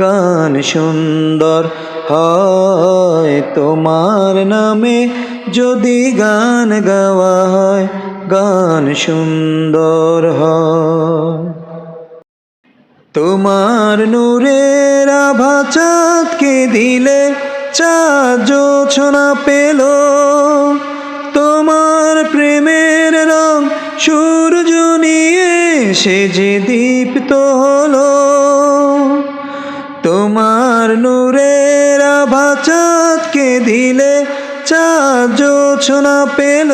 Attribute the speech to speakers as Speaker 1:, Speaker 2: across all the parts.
Speaker 1: গান সুন্দর হয়। তোমার নামে যদি গান গাওয়া হয়, গান সুন্দর হয়। তোমার নূরের আভা চাঁদকে দিলে চাঁদ জোছনা পেল। তোমার প্রেমের রং সূর্য নিয়ে সে যে দীপ্ত হলো। তোমার নূরের আভা চাঁদকে দিলে? চাঁদ জোছনা পেল।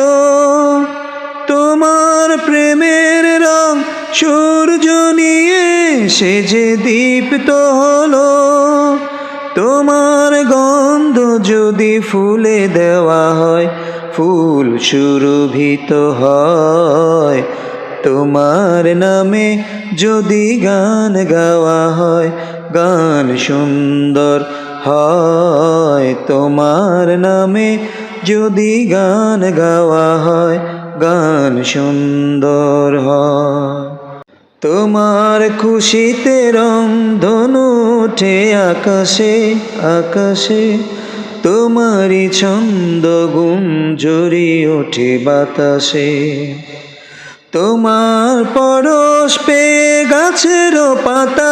Speaker 1: তোমার প্রেমের রং সূর্য নিয়ে সে যে দীপ্ত হলো। তোমার গন্ধ যদি ফুলে দেওয়া হয়, ফুল সুরভিত হয়। তোমার নামে যদি গান গাওয়া হয় গান সুন্দর হয়। তোমার নামে যদি গান গাওয়া হয়, গান সুন্দর হয়। তোমার খুশিতে রং ধনু ওঠে আকাশে আকাশে। তোমারই ছন্দ গুম জড়ি ওঠে বাতাসে। তোমার পরশ পে গাছের পাতা